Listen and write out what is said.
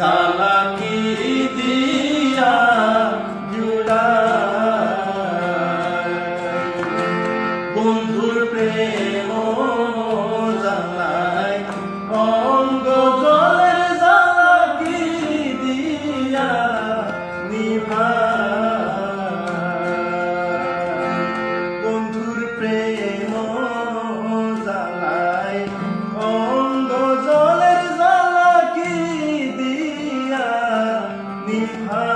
চালাকি দিয়া জুড়ায় বন্ধুর প্রেম Nihal.